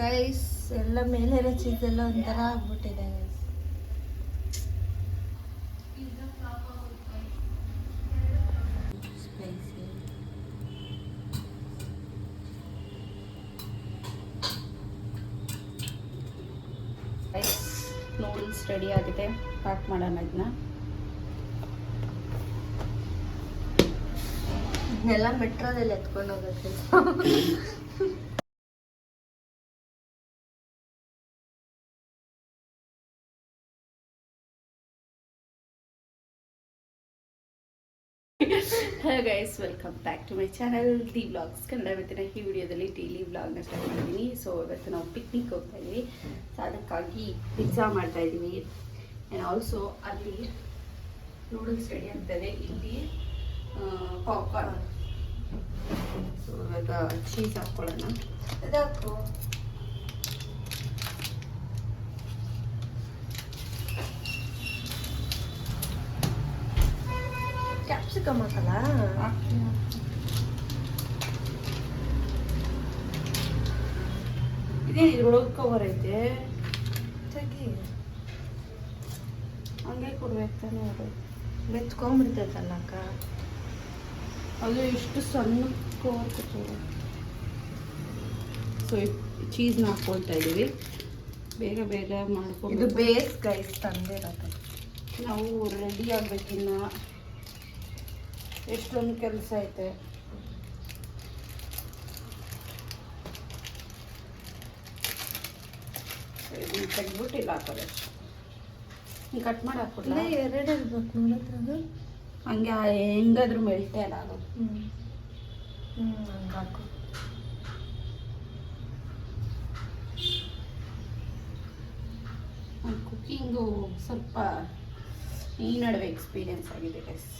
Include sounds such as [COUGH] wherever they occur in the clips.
Guys ಎಲ್ಲ ಮೇಲೆ cheese ಎಲ್ಲ ಒಂಥರ ಆಗ್ಬಿಟ್ಟಿದೆ. ಗೈಸ್ ನೂಡಲ್ಸ್ ರೆಡಿ ಆಗಿದೆ. ಪ್ಯಾಕ್ ಮಾಡೋಣ ಇದನ್ನ ಎಲ್ಲ ಮೆಟ್ರೋದಲ್ಲಿ ಎತ್ಕೊಂಡು ಹೋಗುತ್ತೆ hello guys welcome back to my channel the vlogs Kannada ಇವತ್ತಿನ ಈ ವಿಡಿಯೋದಲ್ಲಿ ಡೈಲಿ ವ್ಲಾಗ್ನ ಸ್ಟಾರ್ಟ್ ಮಾಡಿದ್ದೀನಿ ಸೊ ಇವತ್ತು ನಾವು ಪಿಕ್ನಿಕ್ ಹೋಗ್ತಾ ಇದ್ದೀವಿ ಅದಕ್ಕಾಗಿ ಪಿಜ್ಜಾ ಮಾಡ್ತಾ ಇದ್ದೀವಿ ಆ್ಯಂಡ್ ಆಲ್ಸೋ ಅಲ್ಲಿ ನೂಡಲ್ಸ್ ರೆಡಿ ಆಗ್ತದೆ ಇಲ್ಲಿ ಪಾಪ್ಕಾರ್ನ್ ಸೊ ಇವಾಗ ಚೀಸ್ ಹಾಕ್ಕೊಳ್ಳೋಣ ಇದಾಕು. ಕ್ಯಾಪ್ಸಿಕಮ್ ಹಾಕಲ್ಲ ಇದೇ ಇದ್ರೊಳಗೆ ಕವರ್ ಐತೆ ತೆಗಿ ಹಂಗೆ ಕೊಡ್ಬೇಕು ತಾನೇ ಅದು ಮೆತ್ಕೊಂಡ್ಬಿಡ್ತೈತಲ್ಲ ಅಕ್ಕ ಅದು ಎಷ್ಟು ಸಣ್ಣ ಕವರ್ ಕೊಟ್ಟರು ಸೊ ಚೀಸ್ನ ಹಾಕ್ಕೊಳ್ತಾ ಇದ್ದೀವಿ ಬೇಗ ಬೇಗ ಇದು ಮಾಡ್ಕೊಂಡು ಬೇಸ್ ಗೈಸ್ ತಂದಿರೋದು ನಾವು ರೆಡಿ ಆಗ್ಬೇಕಿನ್ನ ಎಷ್ಟೊಂದು ಕೆಲಸ ಐತೆ. ಇದನ್ನ ತೆಗ್ದ್ಬಿಟ್ಟು ಇಲ್ಲ ಹಾಕೋದು ಹಿಂಗೆ ಕಟ್ ಮಾಡಿ ಇಲ್ಲ ಎರಡು ಇರ್ಬೇಕು ಅದು. ಹಂಗೆ ಹೆಂಗಾದ್ರೂ ಮೆಲ್ಟೇ ಅಲ್ಲ ಅದು ಹ್ಞೂ ಹ್ಞೂ ಹಂಗೆ ಹಾಕು. ಕುಕ್ಕಿಂಗು ಸ್ವಲ್ಪ ಈ ನಡುವೆ ಎಕ್ಸ್ಪೀರಿಯನ್ಸ್ ಆಗಿದೆ ಗೈಸ್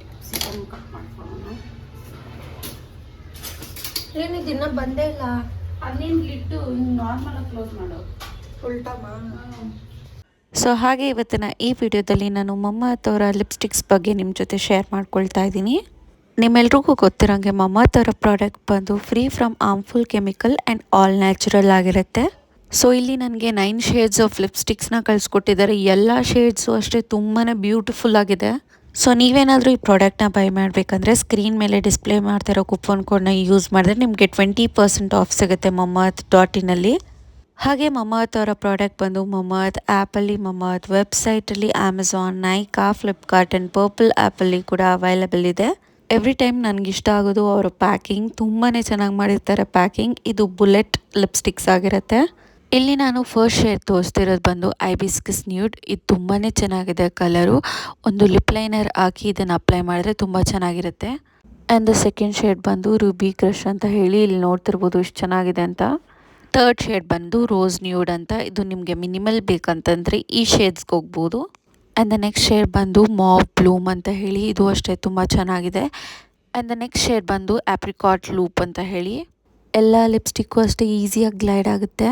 ಕ್ಯಾಪ್ಸಿಕಮ್ ಕಟ್ ಮಾಡ್ಕೊಳ್ಳೋಣ ಏನಿದು ಇನ್ನೂ ಬಂದೇ ಇಲ್ಲ ಅದೇನು ಇಟ್ಟು ನಾರ್ಮಲಾಗಿ ಕ್ಲೋಸ್ ಮಾಡು ಉಲ್ಟಮ್ಮ ಸೊ ಹಾಗೆ ಇವತ್ತಿನ ಈ ವಿಡಿಯೋದಲ್ಲಿ ನಾನು ಮಮ್ಮತ್ ಅವರ ಲಿಪ್ಸ್ಟಿಕ್ಸ್ ಬಗ್ಗೆ ನಿಮ್ಮ ಜೊತೆ ಶೇರ್ ಮಾಡ್ಕೊಳ್ತಾ ಇದ್ದೀನಿ. ನಿಮ್ಮೆಲ್ರಿಗೂ ಗೊತ್ತಿರೋಂಗೆ ಮಮ್ಮತ್ ಅವರ ಪ್ರಾಡಕ್ಟ್ ಬಂದು free from harmful chemical and all natural ಆಗಿರುತ್ತೆ. ಸೊ ಇಲ್ಲಿ ನನಗೆ ನೈನ್ ಶೇಡ್ಸ್ ಆಫ್ ಲಿಪ್ಸ್ಟಿಕ್ಸ್ನ ಕಳಿಸ್ಕೊಟ್ಟಿದ್ದಾರೆ. ಎಲ್ಲ ಶೇಡ್ಸು ಅಷ್ಟೇ ತುಂಬಾ ಬ್ಯೂಟಿಫುಲ್ ಆಗಿದೆ. ಸೊ ನೀವೇನಾದರೂ ಈ ಪ್ರಾಡಕ್ಟ್ನ ಬೈ ಮಾಡಬೇಕಂದ್ರೆ ಸ್ಕ್ರೀನ್ ಮೇಲೆ ಡಿಸ್ಪ್ಲೇ ಮಾಡ್ತಿರೋ ಕುಪನ್ ಕೋಡ್ನ ಯೂಸ್ ಮಾಡಿದ್ರೆ ನಿಮಗೆ ಟ್ವೆಂಟಿ ಪರ್ಸೆಂಟ್ ಆಫ್ ಸಿಗುತ್ತೆ ಮಮ್ಮತ್ ಡಾಟಿನಲ್ಲಿ ಹಾಗೆ ಮಮತ್ ಅವರ ಪ್ರಾಡಕ್ಟ್ ಬಂದು ಮಮತ್ ಆ್ಯಪಲ್ಲಿ ಮಮತ್ ವೆಬ್ಸೈಟಲ್ಲಿ Amazon Nykaa Flipkart and Purplle ಆ್ಯಪಲ್ಲಿ ಕೂಡ ಅವೈಲಬಲ್ ಇದೆ. ಎವ್ರಿ ಟೈಮ್ ನನಗೆ ಇಷ್ಟ ಆಗೋದು ಅವರ ಪ್ಯಾಕಿಂಗ್ ತುಂಬಾ ಚೆನ್ನಾಗಿ ಮಾಡಿರ್ತಾರೆ ಪ್ಯಾಕಿಂಗ್ ಇದು ಬುಲೆಟ್ ಲಿಪ್ಸ್ಟಿಕ್ಸ್ ಆಗಿರುತ್ತೆ. ಇಲ್ಲಿ ನಾನು ಫಸ್ಟ್ ಶೇಡ್ ತೋರಿಸ್ತಿರೋದು ಬಂದು ಐಬಿಸ್ಕಿಸ್ ನ್ಯೂಡ್ ಇದು ತುಂಬಾ ಚೆನ್ನಾಗಿದೆ ಕಲರು ಒಂದು ಲಿಪ್ ಲೈನರ್ ಹಾಕಿ ಇದನ್ನು ಅಪ್ಲೈ ಮಾಡಿದ್ರೆ ತುಂಬ ಚೆನ್ನಾಗಿರುತ್ತೆ. ಆ್ಯಂಡ್ ದ ಸೆಕೆಂಡ್ ಶೇಡ್ ಬಂದು ರುಬಿ ಕ್ರಶ್ ಅಂತ ಹೇಳಿ ಇಲ್ಲಿ ನೋಡ್ತಿರ್ಬೋದು ಇಷ್ಟು ಚೆನ್ನಾಗಿದೆ ಅಂತ. ಥರ್ಡ್ ಶೇಡ್ ಬಂದು ರೋಸ್ ನ್ಯೂಡ್ ಅಂತ, ಇದು ನಿಮಗೆ ಮಿನಿಮಲ್ ಬೇಕಂತಂದರೆ ಈ ಶೇಡ್ಸ್ಗೆ ಹೋಗ್ಬೋದು. ಆ್ಯಂಡ್ ದ ನೆಕ್ಸ್ಟ್ ಶೇಡ್ ಬಂದು ಮಾವ್ ಬ್ಲೂಮ್ ಅಂತ ಹೇಳಿ, ಇದು ಅಷ್ಟೇ ತುಂಬ ಚೆನ್ನಾಗಿದೆ. ಆ್ಯಂಡ್ ದ ನೆಕ್ಸ್ಟ್ ಶೇಡ್ ಬಂದು ಆ್ಯಪ್ರಿಕಾಟ್ ಲೂಪ್ ಅಂತ ಹೇಳಿ. ಎಲ್ಲ ಲಿಪ್ಸ್ಟಿಕ್ಕು ಅಷ್ಟೇ ಈಸಿಯಾಗಿ ಗ್ಲೈಡ್ ಆಗುತ್ತೆ.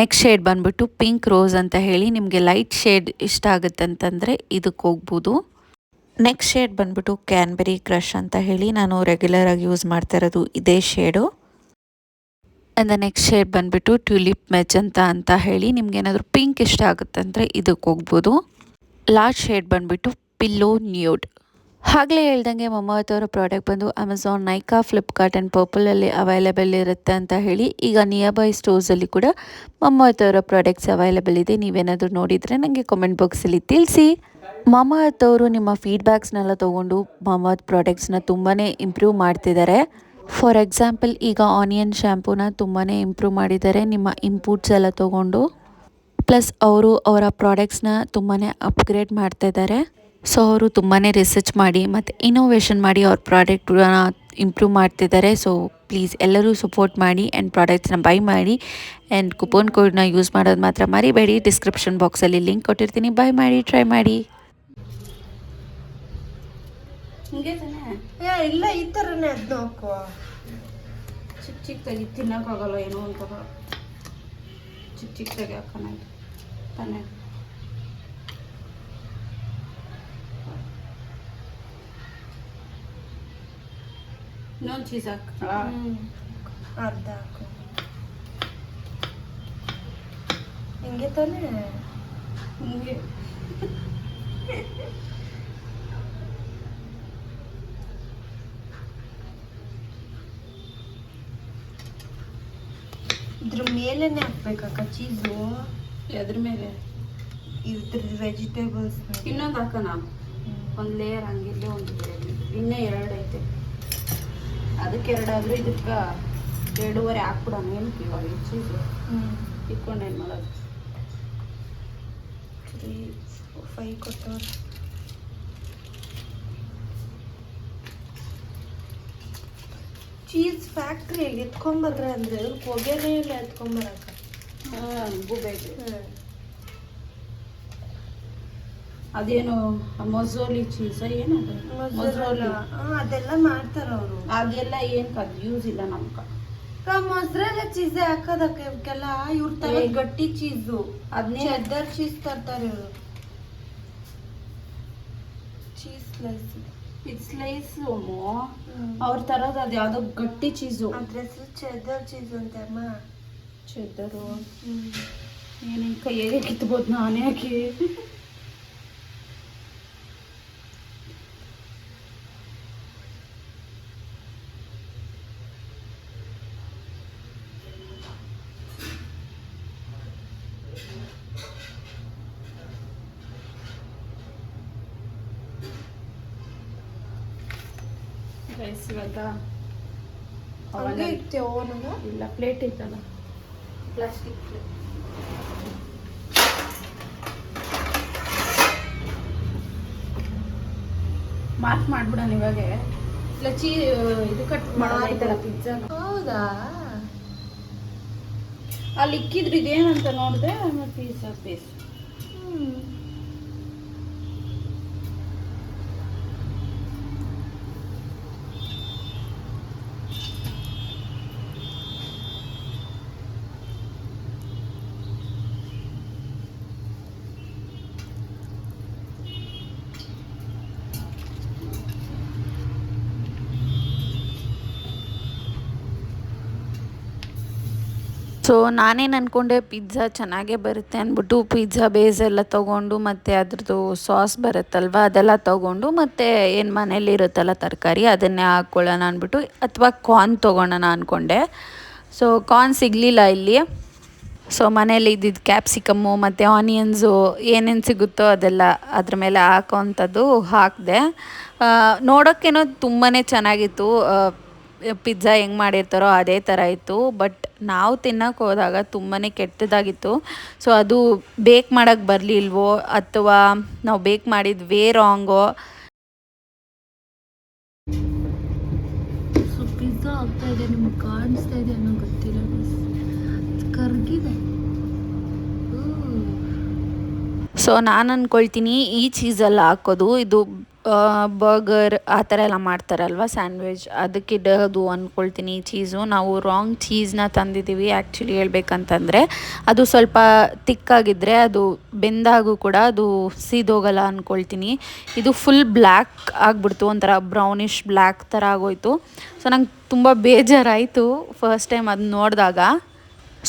ನೆಕ್ಸ್ಟ್ ಶೇಡ್ ಬಂದ್ಬಿಟ್ಟು ಪಿಂಕ್ ರೋಸ್ ಅಂತ ಹೇಳಿ, ನಿಮಗೆ ಲೈಟ್ ಶೇಡ್ ಇಷ್ಟ ಆಗುತ್ತೆ ಅಂತಂದರೆ ಇದಕ್ಕೆ ಹೋಗ್ಬೋದು. ನೆಕ್ಸ್ಟ್ ಶೇಡ್ ಬಂದ್ಬಿಟ್ಟು ಕ್ಯಾನ್ಬೆರಿ ಕ್ರಷ್ ಅಂತ ಹೇಳಿ, ನಾನು ರೆಗ್ಯುಲರಾಗಿ ಯೂಸ್ ಮಾಡ್ತಾ ಇರೋದು ಇದೇ shade and the next shade ಬಂದುಬಿಟ್ಟು ಟ್ಯೂಲಿಪ್ ಮೆಜಂತ ಅಂತ ಹೇಳಿ ನಿಮ್ಗೆ ಏನಾದರೂ ಪಿಂಕ್ ಇಷ್ಟ ಆಗುತ್ತೆ ಅಂದರೆ ಇದಕ್ಕೆ ಹೋಗ್ಬೋದು. ಲಾಸ್ಟ್ ಶೇಡ್ ಬಂದುಬಿಟ್ಟು ಪಿಲ್ಲೋ ನ್ಯೂಡ್ ಆಗಲೇ ಹೇಳ್ದಂಗೆ ಮೊಮ್ಮತ್ ಪ್ರಾಡಕ್ಟ್ ಬಂದು ಅಮೆಝಾನ್ ನೈಕಾ ಫ್ಲಿಪ್ಕಾರ್ಟ್ ಆ್ಯಂಡ್ ಪರ್ಪಲಲ್ಲಿ ಅವೈಲೇಬಲ್ ಇರುತ್ತೆ ಅಂತ ಹೇಳಿ ಈಗ ನಿಯರ್ ಬೈ ಸ್ಟೋರ್ಸಲ್ಲಿ ಕೂಡ ಮೊಮ್ಮತ್ ಅವರ ಪ್ರಾಡಕ್ಟ್ಸ್ ಅವೈಲೇಬಲ್ ಇದೆ. ನೀವೇನಾದರೂ ನೋಡಿದರೆ ನನಗೆ ಕಾಮೆಂಟ್ ಬಾಕ್ಸಲ್ಲಿ ತಿಳಿಸಿ. ಮಮಾವತ್ ಅವರು ನಿಮ್ಮ ಫೀಡ್ಬ್ಯಾಕ್ಸ್ನೆಲ್ಲ ತೊಗೊಂಡು ಮಮಾವತ್ ಪ್ರಾಡಕ್ಟ್ಸ್ನ ತುಂಬಾ ಇಂಪ್ರೂವ್ ಮಾಡ್ತಿದ್ದಾರೆ. ಫಾರ್ ಎಕ್ಸಾಂಪಲ್ ಈಗ ಆನಿಯನ್ ಶ್ಯಾಂಪೂನ ತುಂಬಾ ಇಂಪ್ರೂವ್ ಮಾಡಿದ್ದಾರೆ. ನಿಮ್ಮ ಇಂಪುಟ್ಸ್ ಎಲ್ಲ ತೊಗೊಂಡು. ಪ್ಲಸ್ ಅವರು ಅವರ ಪ್ರಾಡಕ್ಟ್ಸ್ನ ತುಂಬಾ ಅಪ್ಗ್ರೇಡ್ ಮಾಡ್ತಾ ಇದ್ದಾರೆ. ಸೊ ಅವರು ತುಂಬಾ ರಿಸರ್ಚ್ ಮಾಡಿ ಮತ್ತು ಇನೋವೇಷನ್ ಮಾಡಿ ಅವ್ರ ಪ್ರಾಡಕ್ಟ್ನ ಇಂಪ್ರೂವ್ ಮಾಡ್ತಿದ್ದಾರೆ ಸೊ ಪ್ಲೀಸ್ ಎಲ್ಲರೂ ಸಪೋರ್ಟ್ ಮಾಡಿ ಆ್ಯಂಡ್ ಪ್ರಾಡಕ್ಟ್ಸ್ನ ಬೈ ಮಾಡಿ ಆ್ಯಂಡ್ ಕುಪೋನ್ ಕೋಡ್ನ ಯೂಸ್ ಮಾಡೋದು ಮಾತ್ರ ಮರಿಬೇಡಿ. ಡಿಸ್ಕ್ರಿಪ್ಷನ್ ಬಾಕ್ಸಲ್ಲಿ ಲಿಂಕ್ ಕೊಟ್ಟಿರ್ತೀನಿ. ಬೈ ಮಾಡಿ ಟ್ರೈ ಮಾಡಿ. ಹಿಂಗೆ ತಾನೇ ಏ ಇಲ್ಲ ಈ ಥರನೇ ಅದನ್ನ ಹಾಕುವ ಚಿಕ್ಕ ಚಿಕ್ಕದಾಗಿ ತಿನ್ನೋಕ್ಕಾಗಲ್ಲ ಏನೋ ಒಂಥರ ಚಿಕ್ಕ ಚಿಕ್ಕದಾಗಿ ಹಾಕೋಣಾಯ್ತು ತಾನೇ ಇನ್ನೊಂದು ಚೀಸ್ ಹಾಕ ಹ್ಮ್. ಅರ್ಧ ಹಾಕು ಹಿಂಗೆ ತಾನೇ ಹಿಂಗೆ ಇದ್ರ ಮೇಲೇನೆ ಹಾಕ್ಬೇಕಕ್ಕ ಚೀಸು ಅದ್ರ ಮೇಲೆ. ಇದ್ರ ವೆಜಿಟೇಬಲ್ಸ್ ಇನ್ನೊಂದು ಹಾಕೋಣ. ಒಂದು ಲೇಯರ್ ಹಂಗಿಲ್ಲ ಒಂದು ಇನ್ನೂ ಎರಡು ಐತೆ. ಅದಕ್ಕೆ ಎರಡಾದರೂ ಇದಕ್ಕೆ ಎರಡೂವರೆ ಹಾಕ್ಬಿಡೋಣ. ಏನಕ್ಕೆ ಇವಾಗ ಚೀಸು ಇಟ್ಕೊಂಡು ಏನು ಮಾಡೋದು? ತ್ರೀ ಫೈವ್ ಕೊಟ್ಟವ್ರು. ಚೀಸ್ ಫ್ಯಾಕ್ಟ್ರಿಯಲ್ಲಿ ಎತ್ಕೊಂಬರ್ರೆ ಅಂದ್ರೆ ಅದಕ್ಕೆ ಹೊಗೆನೇ ಇಲ್ಲ ಎತ್ಕೊಂಬರಕ್ಕ ಅದೇನು ಮೊಸೋಲಿ ಚೀಸ ಏನು ಮೊಸೋಲಿ ಅದೆಲ್ಲ ಮಾಡ್ತಾರ ಅವರು. ಅದೆಲ್ಲ ಏನು ಕದ್ ಯೂಸ್ ಇಲ್ಲ ನಮ್ಗೆ ಮೊಸರೆಲ್ಲ ಚೀಸ್ ಹಾಕೋದಕ್ಕ ಇವಕ್ಕೆಲ್ಲ ಇವ್ರ ತರ. ಗಟ್ಟಿ ಚೀಸು ಅದನ್ನೇ ಚೆದ್ದರ್ ಚೀಸ್ ತರ್ತಾರೆ ಇವರು. ಚೀಸ್ ಸ್ಲೈಸ್ ಇದು ಸ್ಲೈಸ್ ಅವ್ರ ತರೋದು ಅದು ಯಾವುದೋ ಗಟ್ಟಿ ಚೀಸು. ಅದ್ರ ಹೆಸರು ಚೆದ್ದರ್ ಚೀಸ್ ಅಂತ ಅಮ್ಮ. ಚೆದ್ದರು ಏನೇನು ಕೈಯಾಗೆ ಕಿತ್ಬೋದು ನಾನೇ ಹಾಕಿ ರೈಸ್ ಇವಾಗ ಹಂಗೆ ಇಲ್ಲ ಪ್ಲೇಟ್ ಇತ್ತಲ್ಲ. ಪ್ಲಾಸ್ಟಿಕ್ ಪ್ಲೇಟ್ ಮಾರ್ಕ್ ಮಾಡ್ಬಿಡೋಣ ಇವಾಗ. ಇಲ್ಲ ಚೀ ಇದು ಕಟ್ ಮಾಡೋಣ ಪಿಜ್ಜಾ ಹೌದಾ? ಅಲ್ಲಿ ಇಕ್ಕಿದ್ರು ಇದೇನಂತ ನೋಡಿದೆ ಪಿಜ್ಜಾ ಪೀಸ್ ಹ್ಮ್. ಸೊ ನಾನೇನು ಅಂದ್ಕೊಂಡೆ ಪಿಜ್ಜಾ ಚೆನ್ನಾಗೇ ಬರುತ್ತೆ ಅಂದ್ಬಿಟ್ಟು ಪಿಜ್ಜಾ ಬೇಸ್ ಎಲ್ಲ ತೊಗೊಂಡು ಮತ್ತು ಅದ್ರದ್ದು ಸಾಸ್ ಬರುತ್ತಲ್ವ, ಅದೆಲ್ಲ ತೊಗೊಂಡು ಮತ್ತು ಏನು ಮನೇಲಿ ಇರುತ್ತಲ್ಲ ತರಕಾರಿ ಅದನ್ನೇ ಹಾಕ್ಕೊಳ್ಳೋಣ ಅಂದ್ಬಿಟ್ಟು ಅಥವಾ ಕಾರ್ನ್ ತೊಗೊಳೋಣ ಅಂದ್ಕೊಂಡೆ ಸೊ ಕಾರ್ನ್ ಸಿಗಲಿಲ್ಲ ಇಲ್ಲಿ. ಸೊ ಮನೇಲಿ ಇದ್ದಿದ್ದು ಕ್ಯಾಪ್ಸಿಕಮ್ಮು ಮತ್ತು ಆನಿಯನ್ಸು ಏನೇನು ಸಿಗುತ್ತೋ ಅದೆಲ್ಲ ಅದ್ರ ಮೇಲೆ ಹಾಕೋವಂಥದ್ದು ಹಾಕಿದೆ. ನೋಡೋಕ್ಕೇನೋ ತುಂಬಾ ಚೆನ್ನಾಗಿತ್ತು. ಪಿಜ್ಜಾ ಹೆಂಗೆ ಮಾಡಿರ್ತಾರೋ ಅದೇ ಥರ ಇತ್ತು. ಬಟ್ ನಾವು ತಿನ್ನೋಕೆ ಹೋದಾಗ ತುಂಬಾ ಕೆಟ್ಟದಾಗಿತ್ತು. ಸೊ ಅದು ಬೇಕ್ ಮಾಡೋಕ್ಕೆ ಬರಲಿಲ್ವೋ ಅಥವಾ ನಾವು ಬೇಕ್ ಮಾಡಿದ ವೇ ರಾಂಗೋ ಸೊ ಪಿಜ್ಜಾ ಆಗ್ತಾ ಇದೆ ನಿಮ್ಗೆ ಕಾಣಿಸ್ತಾ ಇದೆ ಅನ್ನೋ ಗೊತ್ತಿಲ್ಲ ಕರ್ಗಿದೆ ಸೊ ನಾನು ಅಂದ್ಕೊಳ್ತೀನಿ ಈ ಚೀಸೆಲ್ಲ ಹಾಕೋದು ಇದು ಬರ್ಗರ್ ಆ ಥರ ಎಲ್ಲ ಮಾಡ್ತಾರಲ್ವ ಸ್ಯಾಂಡ್ವಿಚ್ ಅದಕ್ಕೆ ಇಡೋದು ಅಂದ್ಕೊಳ್ತೀನಿ ಚೀಸು ನಾವು ರಾಂಗ್ ಚೀಸ್ನ ತಂದಿದ್ದೀವಿ ಆ್ಯಕ್ಚುಲಿ ಹೇಳ್ಬೇಕಂತಂದರೆ. ಅದು ಸ್ವಲ್ಪ ತಿಕ್ಕಾಗಿದ್ದರೆ ಅದು ಬೆಂದಾಗೂ ಕೂಡ ಅದು ಸೀದೋಗಲ್ಲ ಅಂದ್ಕೊಳ್ತೀನಿ ಇದು ಫುಲ್ ಬ್ಲ್ಯಾಕ್ ಆಗಿಬಿಡ್ತು, ಒಂಥರ ಬ್ರೌನಿಷ್ ಬ್ಲ್ಯಾಕ್ ಥರ ಆಗೋಯ್ತು. ಸೊ ನಂಗೆ ತುಂಬ ಬೇಜಾರಾಯಿತು ಫಸ್ಟ್ ಟೈಮ್ ಅದು ನೋಡಿದಾಗ.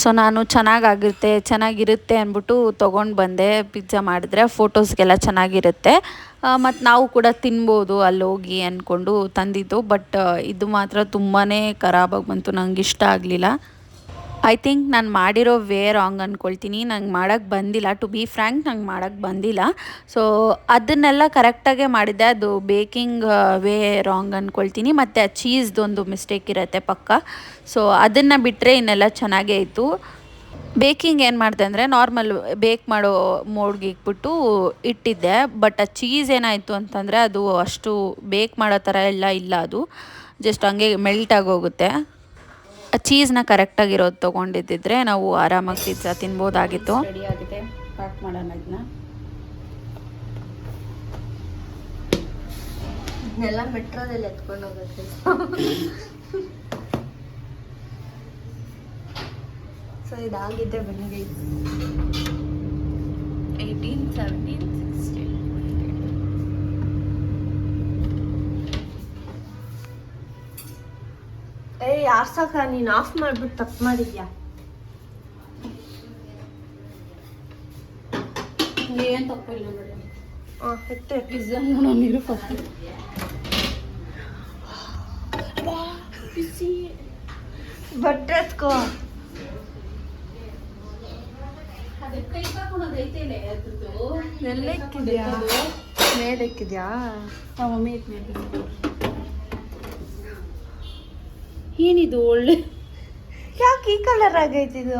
ಸೊ ನಾನು ಚೆನ್ನಾಗಾಗಿರುತ್ತೆ ಚೆನ್ನಾಗಿರುತ್ತೆ ಅಂದ್ಬಿಟ್ಟು ತೊಗೊಂಡು ಬಂದೆ ಪಿಜ್ಜಾ ಮಾಡಿದ್ರೆ ಫೋಟೋಸ್ಗೆಲ್ಲ ಚೆನ್ನಾಗಿರುತ್ತೆ. ಮತ್ತು ನಾವು ಕೂಡ ತಿನ್ಬೋದು ಅಲ್ಲಿ ಹೋಗಿ ಅಂದ್ಕೊಂಡು ತಂದಿದ್ದು, ಬಟ್ ಇದು ಮಾತ್ರ ತುಂಬಾ ಖರಾಬಾಗಿ ಬಂತು ನಂಗೆ ಇಷ್ಟ ಆಗಲಿಲ್ಲ. ಐ ಥಿಂಕ್ ನಾನು ಮಾಡಿರೋ ವೇ ರಾಂಗ್ ಅಂದ್ಕೊಳ್ತೀನಿ ನಂಗೆ ಮಾಡೋಕ್ಕೆ ಬಂದಿಲ್ಲ. ಟು ಬಿ ಫ್ರ್ಯಾಂಕ್ ನಂಗೆ ಮಾಡೋಕ್ಕೆ ಬಂದಿಲ್ಲ. ಸೊ ಅದನ್ನೆಲ್ಲ ಕರೆಕ್ಟಾಗೇ ಮಾಡಿದ್ದೆ, ಅದು ಬೇಕಿಂಗ್ ವೇ ರಾಂಗ್ ಅಂದ್ಕೊಳ್ತೀನಿ ಮತ್ತು ಆ ಚೀಸ್ದೊಂದು ಮಿಸ್ಟೇಕ್ ಇರುತ್ತೆ ಪಕ್ಕ. ಸೊ ಅದನ್ನು ಬಿಟ್ಟರೆ ಇನ್ನೆಲ್ಲ ಚೆನ್ನಾಗೇ ಇತ್ತು. ಬೇಕಿಂಗ್ ಏನು ಮಾಡಿದೆ ಅಂದರೆ ನಾರ್ಮಲ್ ಬೇಕ್ ಮಾಡೋ ಮೋಡ್ಗೆ ಇಕ್ಬಿಟ್ಟು ಇಟ್ಟಿದ್ದೆ. ಬಟ್ ಆ ಚೀಸ್ ಏನಾಯಿತು ಅಂತಂದರೆ ಅದು ಅಷ್ಟು ಬೇಕ್ ಮಾಡೋ ಥರ ಎಲ್ಲ ಇಲ್ಲ ಅದು. ಜಸ್ಟ್ ಹಂಗೆ ಮೆಲ್ಟ್ ಆಗೋಗುತ್ತೆ ಆ ಚೀಸ್ನ ಕರೆಕ್ಟಾಗಿರೋದು ತೊಗೊಂಡಿದ್ದಿದ್ರೆ ನಾವು ಆರಾಮಾಗಿ ಪಿಜ್ಜಾ ತಿನ್ಬೋದಾಗಿತ್ತು. ಎಲ್ಲ ಮೆಟ್ರೋದಲ್ಲಿ ಎತ್ಕೊಂಡು ಹೋಗುತ್ತೆ. [LAUGHS] ಸೊ ಇದಾಗಿದೆ ಬನ್ನಿ ಏಯ್ಟೀನ್ ಸೆವೆಂಟೀನ್ ಸಿಕ್ಸ್ಟೀನ್ ಏ ಯಾರ್ಸಕ ನೀನು ಆಫ್ ಮಾಡ್ಬಿಟ್ಟು ತಪ್ಪು ಮಾಡಿದ್ಯಾ ಏನು ತಪ್ಪಿಲ್ಲ ನೋಡಿ ಹಾಂ ಎತ್ತೆ ಪಿಜ್ಜಾ ನೋಡೋ ನೀರು ಫಸ್ಟ್ ಬಿಸಿ ಬಟ್ಟೆ ಎತ್ಕೋ ಅದೇ ಕೈ ಹಾಕೊಳೋದು ಐತೇನೆ ಅದ್ರದ್ದು ಎಲ್ಲ ಇಕ್ಕಿದ್ಯಾ ಮೇಲೆ ಇಕ್ಕಿದ್ಯಾ? ನಮ್ಮ ಮಮ್ಮಿ ಏನಿದು ಒಳ್ಳೆ ಯಾಕೆ ಈ ಕಲರ್ ಆಗೈತಿದು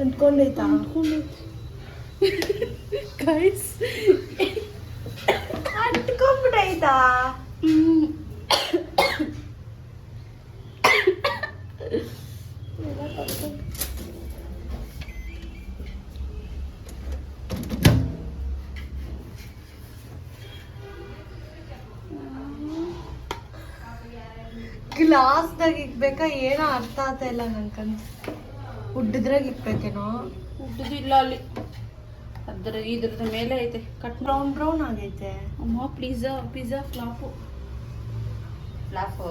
ಅಂದ್ಕೊಂಡೈತಾ ಗೈಸ್ ಅಂಟ್ಕೊಂಡ್ಬಿಟ್ಟೈತಾ ಗ್ಲಾಸ್ದಾಗ ಇಕ್ಬೇಕಾ ಏನೋ ಅರ್ಥ ಆಗ್ತಾ ಇಲ್ಲ ನನ್ಕಂತ ಉಡ್ಡದ್ರಾಗ ಇಕ್ಬೇಕೇನೋ? ಉಡ್ಡದಿಲ್ಲ ಅಲ್ಲಿ. ಅದ್ರ ಇದ್ರದ ಮೇಲೆ ಐತೆ. ಕಟ್ ಬ್ರೌನ್ ಬ್ರೌನ್ ಆಗೈತೆ. ಅಮ್ಮ ಪಿಜ್ಜಾ ಪಿಜ್ಜಾ ಫ್ಲಾಪು ಫ್ಲಾಪು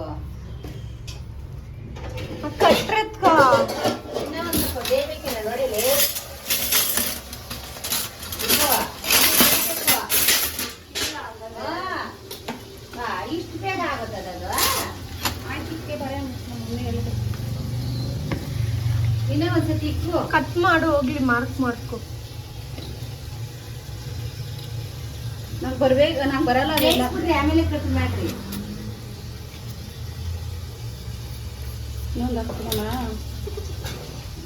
ಕಟ್ರತ್ಕ? ಇಷ್ಟು ಬೇಗ ಆಗುತ್ತದ ಅದು ಬರ ಇನ್ನೇ ಒಂದ್ಸತಿ ಕಟ್ ಮಾಡು ಹೋಗ್ಲಿ ಮಾರ್ಕ್ ಮಾಡ್ಕೊ ನಂಗೆ ಬರ್ಬೇಕು ನಂಗೆ ಬರಲ್ಲ ಆಮೇಲೆ ಕಟ್ ಮಾಡ್ರಿ. ಇನ್ನೊಂದು ಹಾಕೋಣ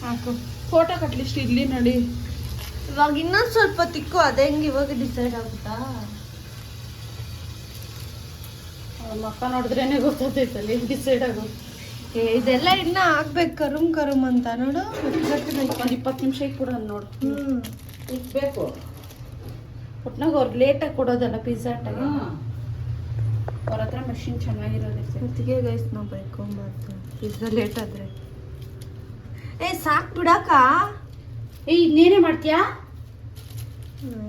ಹಾಕು. ಫೋಟೋ ಕಟ್ಲಿಸ್ಟ್ ಇರ್ಲಿ ನೋಡಿ. ಇವಾಗ ಇನ್ನೊಂದು ಸ್ವಲ್ಪ ತಿಕ್ಕು ಅದೇ ಹೆಂಗ್ ಇವಾಗ ಡಿಸೈಡ್ ಆಗುತ್ತಾ? ಮಕ್ಕ ನೋಡಿದ್ರೇನೆ ಗೊತ್ತಾಗ್ತೈತಲ್ಲಿ ಡಿಸೈಡ್ ಆಗೋದು. ಏ ಇದೆಲ್ಲ ಇನ್ನ ಆಗ್ಬೇಕು ಕರುಮ್ ಕರುಮ್ ಅಂತ ನೋಡು. ಒಂದು ಇಪ್ಪತ್ತು ನಿಮಿಷ ಕೂಡ ನೋಡು. ಹ್ಮ್. ಇಕ್ಬೇಕು ಒಟ್ನಾಗ ಅವ್ರು ಲೇಟಾಗಿ ಕೊಡೋದಲ್ಲ ಪಿಜ್ಜಾ ಟೈಮ್ ಅವ್ರ ಹತ್ರ ಮಷಿನ್ ಚೆನ್ನಾಗಿರೋದೈತೆ ಹೊತ್ತಿಗೆ ಗೈಸ್ ನಾವು ಬೈಕೊಂಬಾರ್ದು. ಪಿಜ್ಜಾ ಲೇಟ್ ಆದ್ರೆ. ಏ ಸಾಕ್ ಬಿಡಾಕ ಏ ಇನ್ನೇನೇ ಮಾಡ್ತೀಯಾ?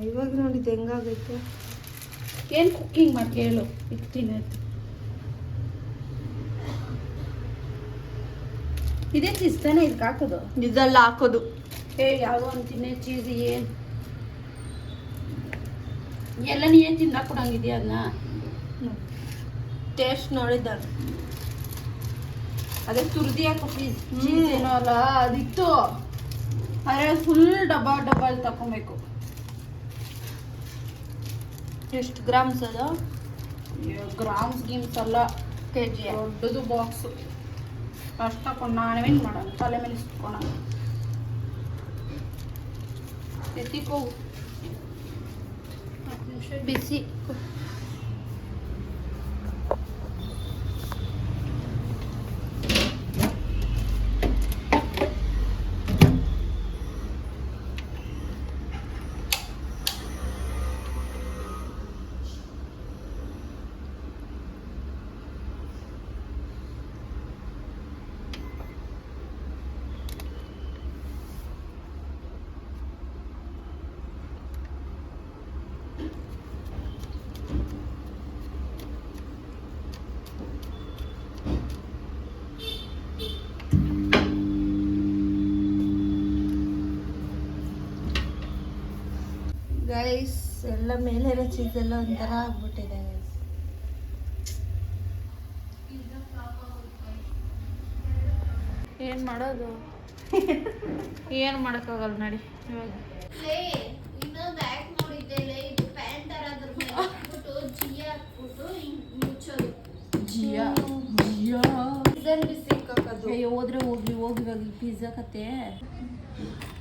ಇವಾಗ ನೋಡಿದ್ ಹೆಂಗಾಗೈತೆ. ಏನು ಕುಕ್ಕಿಂಗ್ ಮಾಡ್ತೀಯ ಹೇಳು ಇಕ್ತೀನಿ ಆಯ್ತು ಇದೇ ಚೀಸ್ ತಾನೇ ಇದಕ್ಕೆ ಹಾಕೋದು? ಇದೆಲ್ಲ ಹಾಕೋದು. ಏ ಯಾವ ತಿನ್ನೇ ಚೀಸ್ ಏನು? ಎಲ್ಲ ನೀ ಏನು ತಿನ್ನಕ್ಕೆ ಕೊಡಂಗಿದೆಯಾ ಅದನ್ನ ಟೇಸ್ಟ್ ನೋಡಿದ್ದ. ಅದೇ ತುರ್ದಿ ಹಾಕೋ ಪ್ಲೀಸ್ ಚೀಸ್ ಏನೋ ಅಲ್ಲ ಅದಿತ್ತು. ಆದರೆ ಫುಲ್ ಡಬ್ಬ ಡಬ್ಬಲ್ಲಿ ತಗೊಬೇಕು ಎಷ್ಟು ಗ್ರಾಮ್ಸ್ ಅದು? ಗ್ರಾಮ್ಸ್ ಗೀಮ್ಸ್ ಅಲ್ಲ. ಕೆ ಜಿ ದೊಡ್ಡದು ಬಾಕ್ಸು ಅಷ್ಟು ತಕೊಂಡು ನಾವೇನು ಮಾಡೋಣ ತಲೆ ಮೇಲೆ ಸುತ್ಕೊಳ ಎತ್ತಿಕೋ ಹತ್ತು ನಿಮಿಷ ಬಿಸಿ. ಗೈಸ್ ಎಲ್ಲ ಮೇಲೆ ಚೀಸ್ ಎಲ್ಲ ಒಂಥರ ಆಗ್ಬಿಟ್ಟಿದೆ. ಗೈಸ್ ಏನು ಮಾಡೋದು? ಏನು ಮಾಡೋಕ್ಕಾಗಲ್ಲ ನಡಿ ಇವಾಗ. ಹೋದ್ರೆ ಹೋಗ್ಲಿ ಹೋಗಿ ಇವಾಗ ಪಿಜ್ಜಾ ಕತೆ.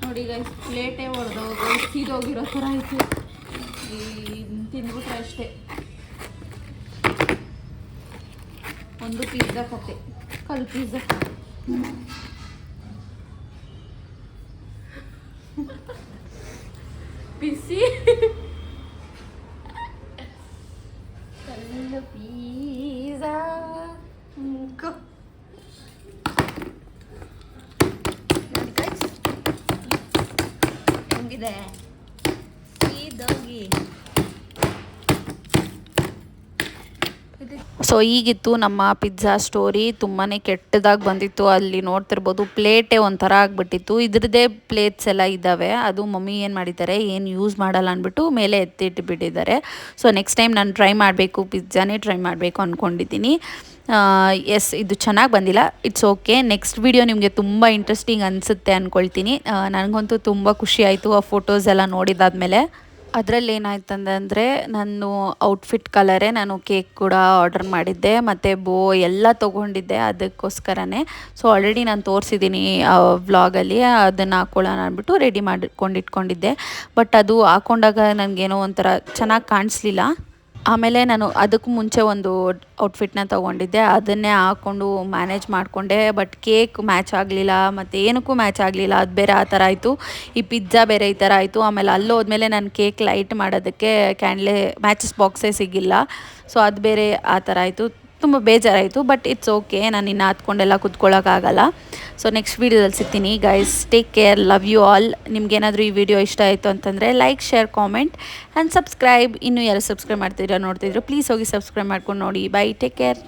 ನೋಡಿ ಗೈಸ್ ಪ್ಲೇಟೇ ಹೊಡೆದೋಗ ಸೀದೋಗಿರೋ ಥರ ಐತೆ. ಈ ತಿಂದ್ಬಿಟ್ರೆ ಅಷ್ಟೇ. ಒಂದು ಪಿಜ್ಜಾ ಕತೆ ಕಲ್ ಪಿಜ್ಜಾ ಬಿಸಿ. ಇದೋಗಿ. ಸೊ ಈಗಿತ್ತು ನಮ್ಮ ಪಿಜ್ಜಾ ಸ್ಟೋರಿ ತುಂಬಾ ಕೆಟ್ಟದಾಗಿ ಬಂದಿತ್ತು. ಅಲ್ಲಿ ನೋಡ್ತಿರ್ಬೋದು ಪ್ಲೇಟೇ ಒಂಥರ ಆಗಿಬಿಟ್ಟಿತ್ತು. ಇದ್ರದ್ದೇ ಪ್ಲೇಟ್ಸ್ ಎಲ್ಲ ಇದ್ದಾವೆ ಅದು ಮಮ್ಮಿ ಏನು ಮಾಡಿದ್ದಾರೆ? ಏನು ಯೂಸ್ ಮಾಡಲ್ಲ ಅಂದ್ಬಿಟ್ಟು ಮೇಲೆ ಎತ್ತಿಟ್ಟುಬಿಟ್ಟಿದ್ದಾರೆ ಸೊ ನೆಕ್ಸ್ಟ್ ಟೈಮ್ ನಾನು ಟ್ರೈ ಮಾಡಬೇಕು ಪಿಜ್ಜಾನೇ ಟ್ರೈ ಮಾಡಬೇಕು ಅಂದ್ಕೊಂಡಿದ್ದೀನಿ ಎಸ್ ಇದು ಚೆನ್ನಾಗಿ ಬಂದಿಲ್ಲ. ಇಟ್ಸ್ ಓಕೆ ನೆಕ್ಸ್ಟ್ ವಿಡಿಯೋ ನಿಮಗೆ ತುಂಬ ಇಂಟ್ರೆಸ್ಟಿಂಗ್ ಅನಿಸುತ್ತೆ ಅಂದ್ಕೊಳ್ತೀನಿ ನನಗಂತೂ ತುಂಬ ಖುಷಿ ಆಯಿತು ಆ ಫೋಟೋಸ್ ಎಲ್ಲ ನೋಡಿದಾದ್ಮೇಲೆ. ಅದರಲ್ಲಿ ಏನಾಯ್ತಂದರೆ ನಾನು ಔಟ್ಫಿಟ್ ಕಲರೇ ನಾನು ಕೇಕ್ ಕೂಡ ಆರ್ಡರ್ ಮಾಡಿದ್ದೆ, ಮತ್ತು ಬೋ ಎಲ್ಲ ತೊಗೊಂಡಿದ್ದೆ ಅದಕ್ಕೋಸ್ಕರನೇ. ಸೊ ಆಲ್ರೆಡಿ ನಾನು ತೋರಿಸಿದ್ದೀನಿ ವ್ಲಾಗಲ್ಲಿ ಅದನ್ನು ಹಾಕ್ಕೊಳ್ಳೋಣ ಅಂದ್ಬಿಟ್ಟು ರೆಡಿ ಮಾಡಿಕೊಂಡು ಇಟ್ಕೊಂಡಿದ್ದೆ ಬಟ್ ಅದು ಹಾಕ್ಕೊಂಡಾಗ ನನಗೇನೋ ಒಂಥರ ಚೆನ್ನಾಗಿ ಕಾಣಿಸ್ಲಿಲ್ಲ. ಆಮೇಲೆ ನಾನು ಅದಕ್ಕೂ ಮುಂಚೆ ಒಂದು ಔಟ್ಫಿಟ್ನ ತೊಗೊಂಡಿದ್ದೆ. ಅದನ್ನೇ ಹಾಕ್ಕೊಂಡು ಮ್ಯಾನೇಜ್ ಮಾಡಿಕೊಂಡೆ. ಬಟ್ ಕೇಕ್ ಮ್ಯಾಚ್ ಆಗಲಿಲ್ಲ, ಮತ್ತು ಏನಕ್ಕೂ ಮ್ಯಾಚ್ ಆಗಲಿಲ್ಲ. ಅದು ಬೇರೆ ಆ ಥರ ಆಯಿತು. ಈ ಪಿಜ್ಜಾ ಬೇರೆ ಈ ಥರ ಆಯಿತು. ಆಮೇಲೆ ಅಲ್ಲಿ ಹೋದ್ಮೇಲೆ ನಾನು ಕೇಕ್ ಲೈಟ್ ಮಾಡೋದಕ್ಕೆ ಕ್ಯಾಂಡ್ಲೆ ಮ್ಯಾಚಸ್ ಬಾಕ್ಸೇ ಸಿಗಿಲ್ಲ. ಸೊ ಅದು ಬೇರೆ ಆ ಥರ ಆಯಿತು. ತುಂಬ ಬೇಜಾರಾಯಿತು ಬಟ್ ಇಟ್ಸ್ ಓಕೆ ನಾನು ಇನ್ನು ಹತ್ಕೊಂಡೆಲ್ಲ ಕುತ್ಕೊಳ್ಳೋಕ್ಕಾಗಲ್ಲ ಸೊ ನೆಕ್ಸ್ಟ್ ವೀಡಿಯೋದಲ್ಲಿ ಸಿಗ್ತೀನಿ. Guys take care love you all ನಿಮ್ಗೇನಾದರೂ ಈ ವಿಡಿಯೋ ಇಷ್ಟ ಆಯಿತು ಅಂತಂದರೆ like share comment and subscribe ಇನ್ನೂ ಯಾರು ಸಬ್ಸ್ಕ್ರೈಬ್ ಮಾಡ್ತಿದ್ದೀರಾ ನೋಡ್ತಿದ್ರು ಪ್ಲೀಸ್ ಹೋಗಿ ಸಬ್ಸ್ಕ್ರೈಬ್ ಮಾಡ್ಕೊಂಡು ನೋಡಿ. Bye take care